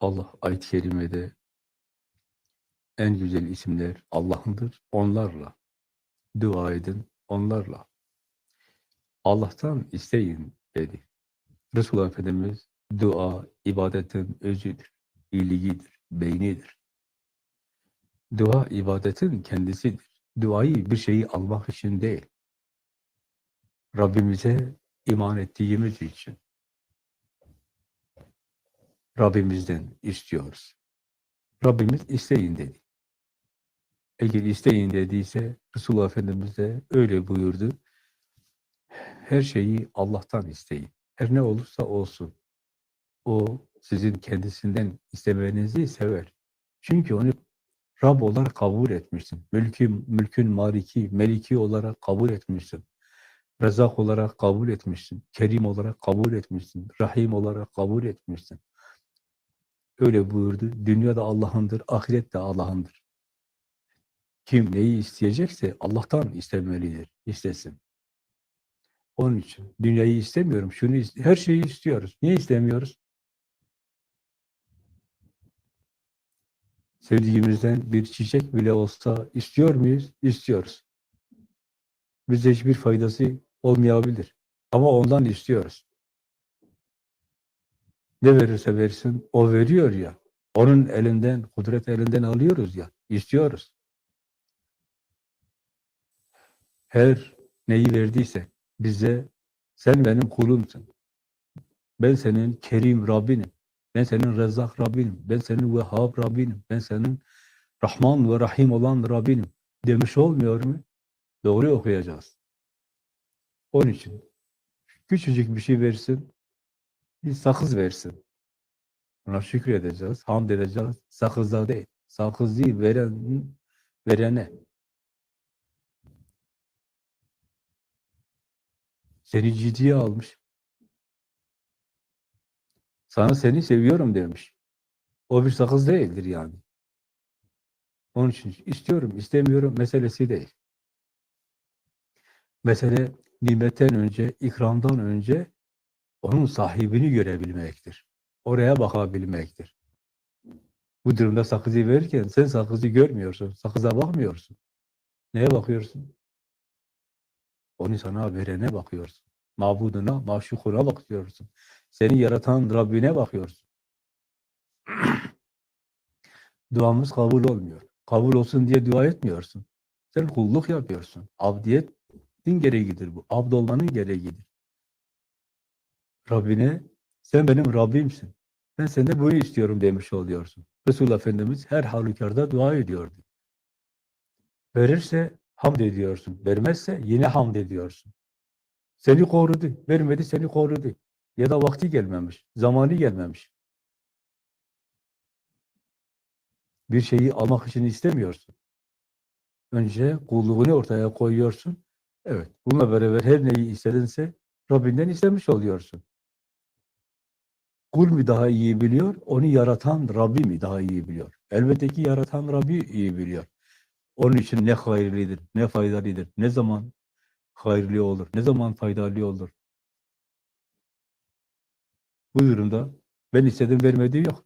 Allah ayet-i kerimede en güzel isimler Allah'ındır. Onlarla dua edin, onlarla. Allah'tan isteyin dedi. Resulullah Efendimiz dua ibadetin özüdür, iyiliğidir, beynidir. Dua ibadetin kendisidir. Duayı bir şeyi almak için değil. Rabbimize iman ettiğimiz için. Rabbimizden istiyoruz. Rabbimiz isteyin dedi. Eğer isteyin dediyse Resulullah Efendimiz de öyle buyurdu. Her şeyi Allah'tan isteyin. Her ne olursa olsun. O sizin kendisinden istemenizi sever. Çünkü onu Rab olarak kabul etmişsin. Mülkün, mülkün maliki, meliki olarak kabul etmişsin. Rezak olarak kabul etmişsin. Kerim olarak kabul etmişsin. Rahim olarak kabul etmişsin. Öyle buyurdu. Dünya da Allah'ındır, ahiret de Allah'ındır. Kim neyi isteyecekse Allah'tan istemelidir, istesin. Onun için dünyayı istemiyorum, şunu iste- her şeyi istiyoruz. Niye istemiyoruz? Sevdiğimizden bir çiçek bile olsa istiyor muyuz? İstiyoruz. Bize hiçbir faydası olmayabilir. Ama ondan istiyoruz. Ne verirse versin, o veriyor ya. Onun elinden, kudret elinden alıyoruz ya. istiyoruz. Her neyi verdiyse bize sen benim kulumsun. Ben senin Kerim Rabbinim. Ben senin Rezzak Rabbinim. Ben senin Vehhab Rabbinim. Ben senin Rahman ve Rahim olan Rabbinim. Demiş olmuyor mu? Doğru okuyacağız. Onun için küçücük bir şey versin, bir sakız versin. Ona şükredeceğiz, hamd edeceğiz. Sakızda değil. Sakız değil, veren, verene. Seni ciddiye almış. Sana seni seviyorum demiş. O bir sakız değildir yani. Onun için istiyorum, istemiyorum meselesi değil. Mesele nimetten önce, ikramdan önce onun sahibini görebilmektir. Oraya bakabilmektir. Bu durumda sakızı verirken sen sakızı görmüyorsun, sakıza bakmıyorsun. Neye bakıyorsun? Onu sana verene bakıyorsun. Mabuduna, maşukuna bakıyorsun. Seni yaratan Rabbine bakıyorsun. Duamız kabul olmuyor. Kabul olsun diye dua etmiyorsun. Sen kulluk yapıyorsun. Abdiyetin gereğidir bu. Abd olmanın gereğidir. Rabbine sen benim Rabbimsin. Ben senden bunu istiyorum demiş oluyorsun. Resulullah Efendimiz her halükarda dua ediyordu. Verirse hamd ediyorsun. Vermezse yine hamd ediyorsun. Seni korudu. Vermedi seni korudu. Ya da vakti gelmemiş. Zamanı gelmemiş. Bir şeyi almak için istemiyorsun. Önce kulluğunu ortaya koyuyorsun. Evet. Bununla beraber her neyi istedinse Rabbinden istemiş oluyorsun. Kul mu daha iyi biliyor, onu yaratan Rabbi mi daha iyi biliyor? Elbette ki yaratan Rabbi iyi biliyor. Onun için ne hayırlıdır, ne faydalıdır, ne zaman hayırlı olur, ne zaman faydalı olur. Bu durumda ben istedim vermediği yok.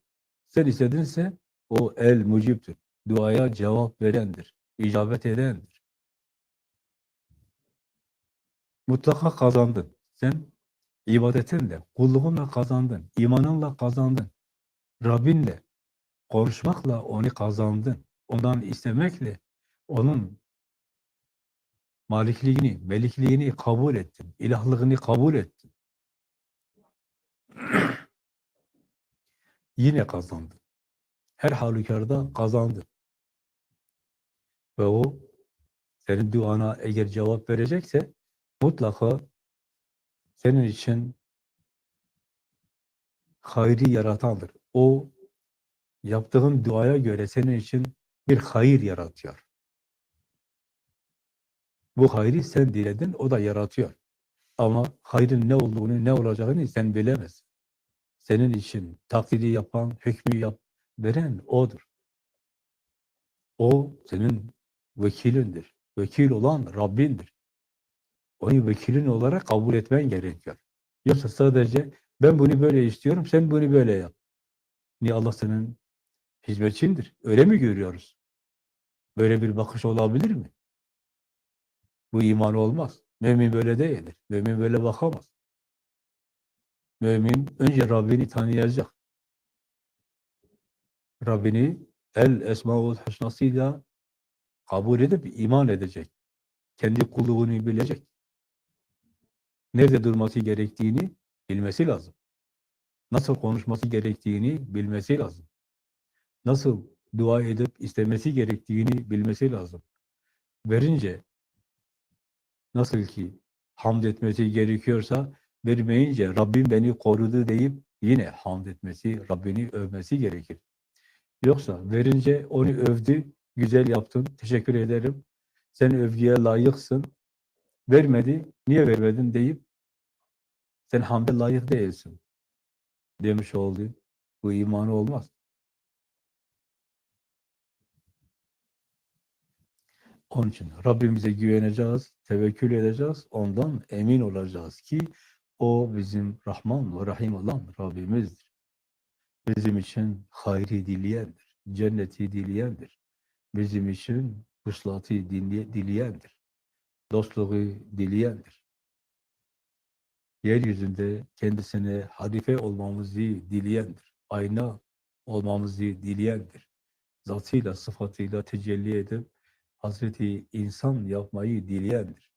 Sen istedinse o el muciptir. Duaya cevap verendir, icabet edendir. Mutlaka kazandın. Sen ibadetinle, kulluğunla kazandın, imanınla kazandın. Rabbinle konuşmakla onu kazandın. Ondan istemekle onun malikliğini, melikliğini kabul ettin. ilahlığını kabul ettin. Yine kazandın. Her halükarda kazandın. Ve o senin duana eğer cevap verecekse mutlaka senin için hayri yaratandır. O yaptığın duaya göre senin için bir hayır yaratıyor. Bu hayrı sen diledin, o da yaratıyor. Ama hayrın ne olduğunu, ne olacağını sen bilemezsin. Senin için takdiri yapan, hükmü yap, veren O'dur. O senin vekilindir. Vekil olan Rabbindir. Onu vekilin olarak kabul etmen gerekiyor. Yoksa sadece ben bunu böyle istiyorum, sen bunu böyle yap. Niye Allah senin hizmetçindir? Öyle mi görüyoruz? Böyle bir bakış olabilir mi? Bu iman olmaz. Mümin böyle değildir. Mümin böyle bakamaz. Mümin önce Rabbini tanıyacak. Rabbini el esmaul husnasıyla kabul edip iman edecek. Kendi kulluğunu bilecek. Nerede durması gerektiğini bilmesi lazım. Nasıl konuşması gerektiğini bilmesi lazım. Nasıl dua edip istemesi gerektiğini bilmesi lazım. Verince nasıl ki hamd etmesi gerekiyorsa vermeyince Rabbim beni korudu deyip yine hamd etmesi, Rabbini övmesi gerekir. Yoksa verince onu övdü, güzel yaptın, teşekkür ederim, sen övgüye layıksın, vermedi, niye vermedin deyip sen hamde layık değilsin demiş oldu. Bu imanı olmaz. Onun için Rabbimize güveneceğiz, tevekkül edeceğiz, ondan emin olacağız ki o bizim Rahman ve Rahim olan Rabbimizdir. Bizim için hayri dileyendir, cenneti dileyendir. Bizim için vuslatı dile- dileyendir. Dostluğu dileyendir. Yeryüzünde kendisine halife olmamızı dileyendir. Ayna olmamızı dileyendir. Zatıyla, sıfatıyla tecelli edip Hazreti insan yapmayı dileyendir.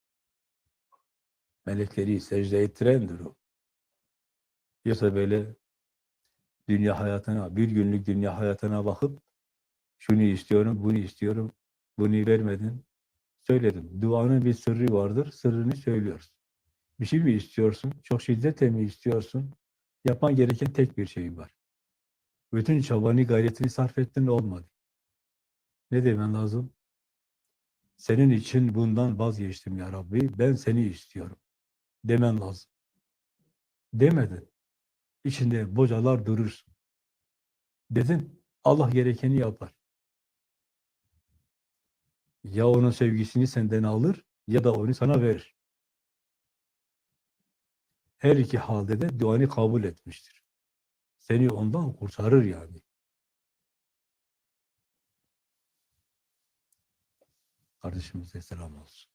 Melekleri secde ettirendir o. Yoksa böyle dünya hayatına, bir günlük dünya hayatına bakıp şunu istiyorum, bunu istiyorum, bunu vermedin, söyledim. Duanın bir sırrı vardır, sırrını söylüyoruz. Bir şey mi istiyorsun, çok şiddetle mi istiyorsun? Yapman gereken tek bir şey var. Bütün çabanı, gayretini sarf ettin olmadı. Ne demen lazım? Senin için bundan vazgeçtim ya Rabbi, ben seni istiyorum. Demen lazım. Demedin. İçinde bocalar durursun. Dedin, Allah gerekeni yapar. Ya onun sevgisini senden alır, ya da onu sana verir. Her iki halde de duanı kabul etmiştir. Seni ondan kurtarır yani. Kardeşimize selam olsun.